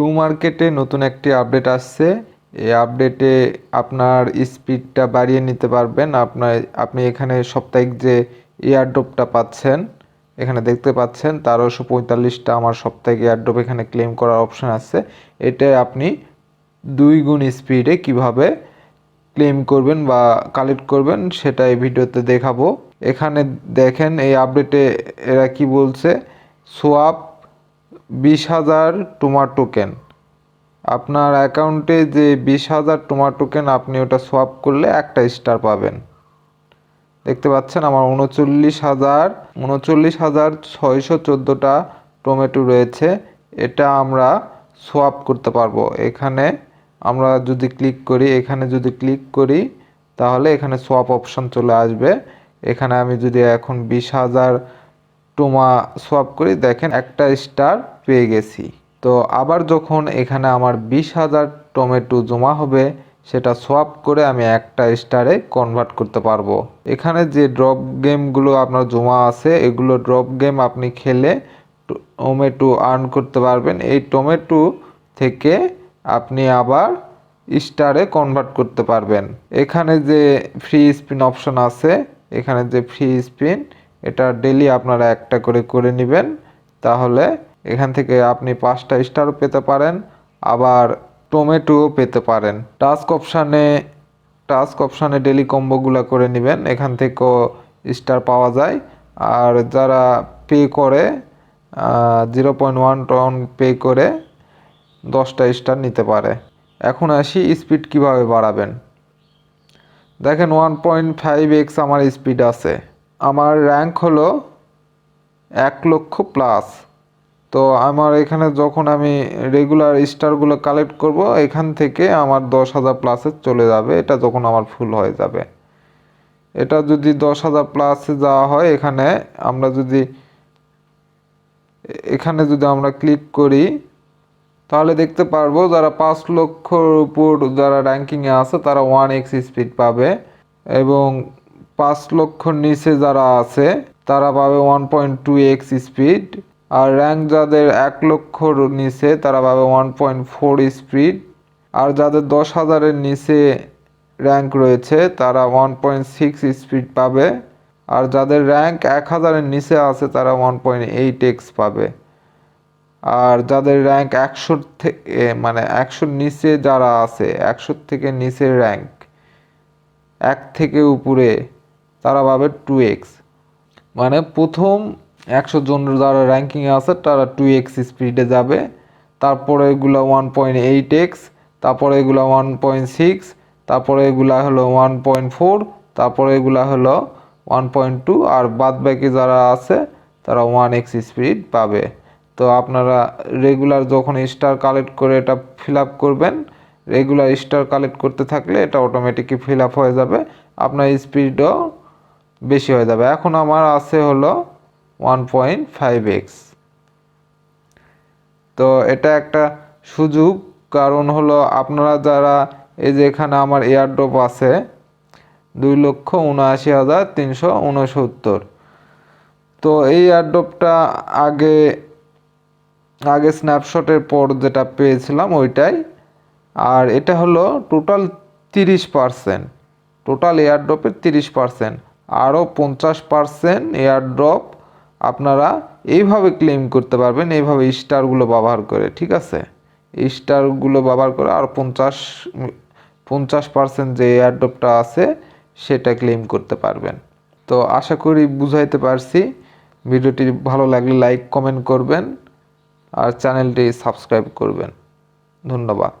Two মার্কেটে নতুন একটি আপডেট আসছে। এই আপডেটে আপনার স্পিডটা বাড়িয়ে নিতে পারবেন। আপনার, আপনি এখানে সাপ্তাহিক যে এয়ারড্রপটা পাচ্ছেন, এখানে দেখতে পাচ্ছেন তেরোশো পঁয়তাল্লিশটা আমার সাপ্তাহিক এয়ারড্রপ এখানে ক্লেম করার অপশন আছে। এটা আপনি দুই গুণ স্পিডে কীভাবে ক্লেম করবেন বা কালেক্ট করবেন সেটা এই ভিডিওতে দেখাবো। এখানে দেখেন এই আপডেটে এরা কি বলছে? সোয়াপ বিশ হাজার টোমার টোকেন আপনার অ্যাকাউন্টে যে বিশ হাজার টোমার টোকেন আপনি ওটা সোয়াপ করলে একটা স্টার পাবেন। দেখতে পাচ্ছেন আমার উনচল্লিশ হাজার উনচল্লিশ হাজার ছয়শো চোদ্দোটা টমেটো রয়েছে। এটা আমরা সোয়াপ করতে পারব। এখানে আমরা যদি ক্লিক করি, এখানে যদি ক্লিক করি, তাহলে এখানে সোয়াপ অপশন চলে আসবে। এখানে আমি যদি এখন বিশ হাজার টোমা সোয়াপ করি দেখেন একটা স্টার পেয়ে গেছি। তো আবার যখন এখানে আমার বিশ হাজার টমেটো জমা হবে, সেটা সোয়াপ করে আমি একটা স্টারে কনভার্ট করতে পারব। এখানে যে ড্রপ গেমগুলো আপনার জমা আছে, এগুলো ড্রপ গেম আপনি খেলে টমেটো আর্ন করতে পারবেন। এই টমেটো থেকে আপনি আবার স্টারে কনভার্ট করতে পারবেন। এখানে যে ফ্রি স্পিন অপশন আছে, এখানে যে ফ্রি স্পিন এটা ডেলি আপনারা একটা করে করে নেবেন। তাহলে এখান থেকে আপনি পাঁচটা স্টারও পেতে পারেন, আবার টমেটোও পেতে পারেন। টাস্ক অপশানে টাস্ক অপশানে ডেলি কম্বোগুলো করে নেবেন, এখান থেকেও স্টার পাওয়া যায়। আর যারা পে করে zero point one ton pay করে দশটা স্টার নিতে পারে। এখন আসি স্পিড কীভাবে বাড়াবেন। দেখেন ওয়ান পয়েন্ট ফাইভ এক্স আমার স্পিড আছে। আমার র্যাঙ্ক হলো এক লক্ষ প্লাস তো আমার এখানে যখন আমি রেগুলার স্টারগুলো কালেক্ট করব, এখান থেকে আমার দশ হাজার প্লাসে চলে যাবে। এটা যখন আমার ফুল হয়ে যাবে। এটা যদি দশ হাজার প্লাসে যাওয়া হয়, এখানে আমরা যদি, এখানে যদি আমরা ক্লিক করি, তাহলে দেখতে পারব যারা পাঁচ লক্ষর উপর যারা র্যাঙ্কিংয়ে আছে, তারা ওয়ান এক্স স্পিড পাবে। এবং পাঁচ লক্ষর নিচে যারা আছে, তারা পাবে one point two x speed আর র্যাঙ্ক যাদের এক লক্ষর নিচে, তারা পাবে ওয়ান পয়েন্ট ফোর স্পিড আর যাদের দশ হাজারের নিচে র্যাঙ্ক রয়েছে, তারা ওয়ান পয়েন্ট সিক্স স্পিড পাবে, আর যাদের র্যাঙ্ক এক হাজারের নিচে আছে, তারা ওয়ান পয়েন্ট এইট এক্স পাবে, আর যাদের র্যাঙ্ক একশোর থেকে মানে একশোর নিচে যারা আছে, একশোর থেকে নিচের র্যাঙ্ক এক থেকে উপরে তারা পাবে টু এক্স মানে প্রথম একশো জন যারা র্যাঙ্কিংয়ে আছে, তারা টু এক্স স্পিডে যাবে। তারপরে এগুলো ওয়ান পয়েন্ট এইট এক্স তারপরে এগুলো ওয়ান পয়েন্ট সিক্স তারপরে এগুলা হলো ওয়ান পয়েন্ট ফোর তারপরে এগুলা হলো ওয়ান পয়েন্ট টু আর বাদ বাকি যারা আছে, তারা ওয়ান এক্স স্পিড পাবে। তো আপনারা রেগুলার যখন স্টার কালেক্ট করে এটা ফিল আপ করবেন রেগুলার স্টার কালেক্ট করতে থাকলে এটা অটোমেটিকই ফিল আপ হয়ে যাবে। আপনার স্পিডও বেশি হয়ে যাবে। এখন আমার আছে হলো ওয়ান পয়েন্ট ফাইভ এক্স। তো এটা একটা সুযোগ, কারণ হলো আপনারা যারা, এই যে এখানে আমার এয়ারড্রপ আছে, দুই লক্ষ উনআশি হাজার তিনশো উনসত্তর। তো এই এয়ারড্রপটা আগে আগে স্ন্যাপশটের পর যেটা পেয়েছিলাম ওইটাই। আর এটা হলো টোটাল তিরিশ পারসেন্ট টোটাল এয়ারড্রপের তিরিশ পারসেন্ট আরও পঞ্চাশ পারসেন্ট এয়ারড্রপ আপনারা এইভাবে ক্লেম করতে পারবেন, এইভাবে স্টারগুলো ব্যবহার করে, ঠিক আছে? স্টারগুলো ব্যবহার করে আর পঞ্চাশ পঞ্চাশ পারসেন্ট যে এয়ারড্রপটা আছে, সেটা ক্লেম করতে পারবেন। তো আশা করি বুঝাইতে পারছি। ভিডিওটি ভালো লাগলে লাইক কমেন্ট করবেন, আর চ্যানেলটি সাবস্ক্রাইব করবেন। ধন্যবাদ।